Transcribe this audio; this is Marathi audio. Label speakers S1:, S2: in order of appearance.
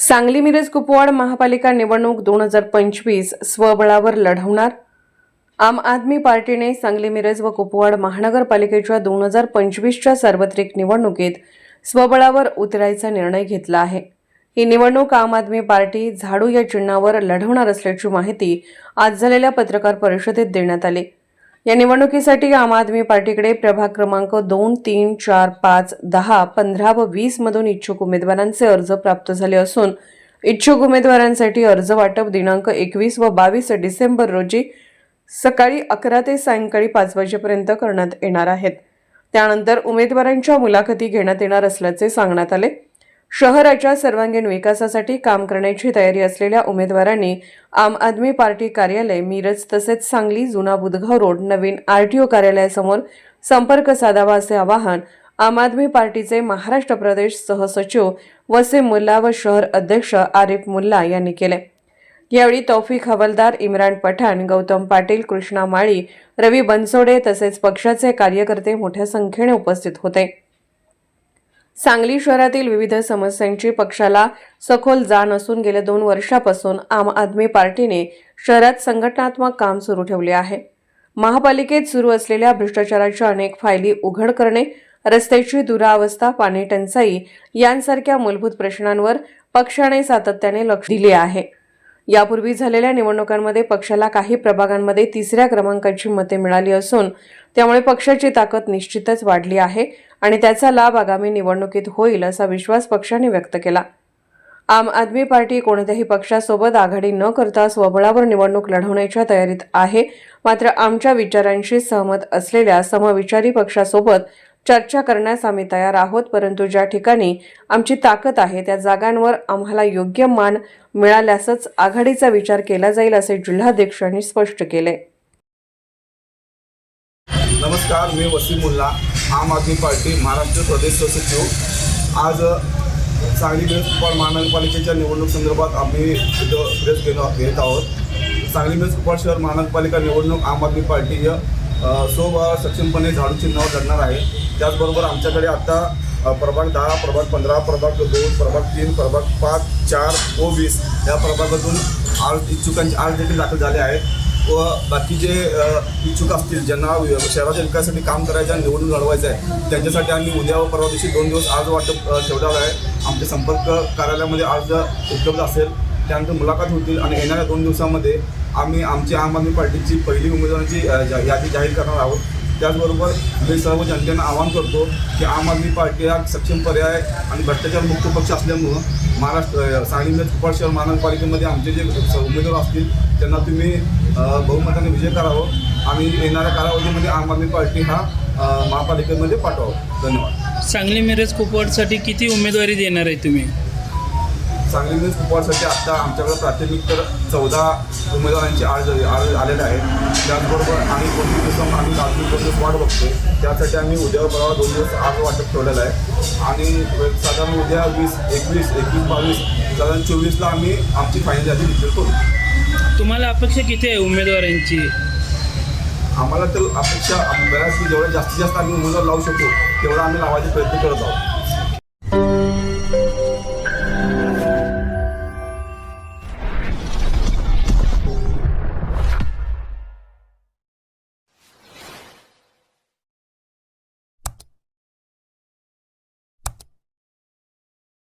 S1: सांगली मिरज कुपवाड महापालिका निवडणूक दोन हजार पंचवीस स्वबळावर लढवणार? आम आदमी पार्टीने सांगली मिरज व कुपवाड महानगरपालिकेच्या दोन हजार पंचवीसच्या सार्वत्रिक निवडणुकीत स्वबळावर उतरायचा निर्णय घेतला आहे. ही निवडणूक आम आदमी पार्टी झाडू या चिन्हावर लढवणार असल्याची माहिती आज झालेल्या पत्रकार परिषदेत देण्यात आली. या निवडणुकीसाठी आम आदमी पार्टीकडे प्रभाग क्रमांक दोन तीन चार पाच दहा पंधरा व वीस मधून इच्छुक उमेदवारांचे अर्ज प्राप्त झाले असून इच्छुक उमेदवारांसाठी अर्ज वाटप दिनांक एकवीस व बावीस डिसेंबर रोजी सकाळी अकरा ते सायंकाळी पाच वाजेपर्यंत करण्यात येणार आहेत. त्यानंतर उमेदवारांच्या मुलाखती घेण्यात येणार असल्याचे सांगण्यात आले. शहराच्या सर्वांगीण विकासासाठी काम करण्याची तयारी असलेल्या उमेदवारांनी आम आदमी पार्टी कार्यालय मिरज तसेच सांगली जुना बुधगाव रोड नवीन आरटीओ कार्यालयासमोर संपर्क साधावा असे आवाहन आम आदमी पार्टीचे महाराष्ट्र प्रदेश सहसचिव वसीम मुल्ला व शहर अध्यक्ष आरिफ मुल्ला यांनी केले. यावेळी तौफिक हवालदार इम्रान पठाण गौतम पाटील कृष्णा माळी रवी बनसोडे तसेच पक्षाचे कार्यकर्ते मोठ्या संख्येने उपस्थित होते. सांगली शहरातील विविध समस्यांची पक्षाला सखोल जाण असून गेल्या दोन वर्षापासून आम आदमी पार्टीने शहरात संघटनात्मक काम सुरू ठेवले आहे. महापालिकेत सुरू असलेल्या भ्रष्टाचाराच्या अनेक फायली उघड करणे रस्त्याची दुरावस्था पाणी टंचाई यांसारख्या मूलभूत प्रश्नांवर पक्षाने सातत्याने लक्ष दिले आहे. यापूर्वी झालेल्या निवडणुकांमध्ये पक्षाला काही प्रभागांमध्ये तिसऱ्या क्रमांकाची मते मिळाली असून त्यामुळे पक्षाची ताकद निश्चितच वाढली आहे आणि त्याचा लाभ आगामी निवडणुकीत होईल असा विश्वास पक्षाने व्यक्त केला. आम आदमी पार्टी कोणत्याही पक्षासोबत आघाडी न करता स्वबळावर निवडणूक लढवण्याच्या तयारीत आहे मात्र आमच्या विचारांशी सहमत असलेल्या समविचारी पक्षासोबत चर्चा करण्यास आम्ही तयार आहोत परंतु ज्या ठिकाणी आमची ताकद आहे त्या जागांवर आम्हाला योग्य मान मिळाल्यासच आघाडीचा विचार केला जाईल असे जिल्हाध्यक्षांनी स्पष्ट केले.
S2: नमस्कार मी वसीम मुल्ला आम आदमी पार्टी महाराष्ट्र प्रदेश सचिव. आज सांगली मिरज महानगरपालिकेच्या निवडणूक संदर्भात आम्ही प्रेस घेणं घेत आहोत सांगली मिरज शहर महानगरपालिका निवडणूक आम आदमी पार्टी या सोबा सक्षमपणे झाडू चिन्हावर लढणार आहे. त्याचबरोबर आमच्याकडे आता प्रभाग दहा प्रभाग पंधरा प्रभाग दोन प्रभाग तीन प्रभाग पाच चार व वीस या प्रभागातून आज इच्छुकांचे आज देखील दाखल झाले आहेत. व बाकी जे इच्छुक असतील ज्यांना शहराच्या विकासासाठी काम करायचं आणि निवडून लढवायचं आहे त्यांच्यासाठी आम्ही उद्या व परवा दिवशी दोन दिवस आज वाटप अ, आहे. आमच्या संपर्क कार्यालयामध्ये आज उपलब्ध असेल त्यानंतर मुलाखत होतील आणि येणाऱ्या दोन दिवसामध्ये आम्ही आमची आम आदमी पार्टीची पहिली उमेदवारांची यादी जाहीर करणार आहोत. त्याचबरोबर मी सर्व जनतेनं आवाहन करतो की आम आदमी पार्टी हा सक्षम पर्याय आणि भ्रष्टाचार मुक्त पक्ष असल्यामुळं महाराष्ट्र सांगलीमध्ये सांगली कुपाड शहर महानगरपालिकेमध्ये आमचे जे उमेदवार असतील त्यांना तुम्ही बहुमताने विजय करावं आणि येणाऱ्या कालावधीमध्ये आम आदमी पार्टी हा महापालिकेमध्ये पाठवावं. धन्यवाद.
S3: सांगली मिरज कुपवाडसाठी किती उमेदवारी देणार आहे तुम्ही?
S2: सांगली मिरज कुपवाडसाठी आत्ता आमच्याकडे प्राथमिक तर चौदा उमेदवारांची आज आज आलेले आहेत. त्याचबरोबर दोन तीन दिवसांनी आम्ही अजून दोन दिवस वाट बघतो. त्यासाठी आम्ही उद्या परवा दोन दिवस आज वाटप ठेवलेलं आहे. आणि साधारण उद्या वीस एकवीस एकवीस बावीस साधारण चोवीसला आम्ही आमची फायनल यादी डिक्लेअर करू.
S3: तुम्हाला अपेक्षा किती आहे उमेदवारांची?
S2: आम्हाला तर अपेक्षा बऱ्याच जेवढ्या जास्तीत जास्त आम्ही उमेदवार लावू शकतो तेवढा आम्ही लावायचा प्रयत्न करत आहोत.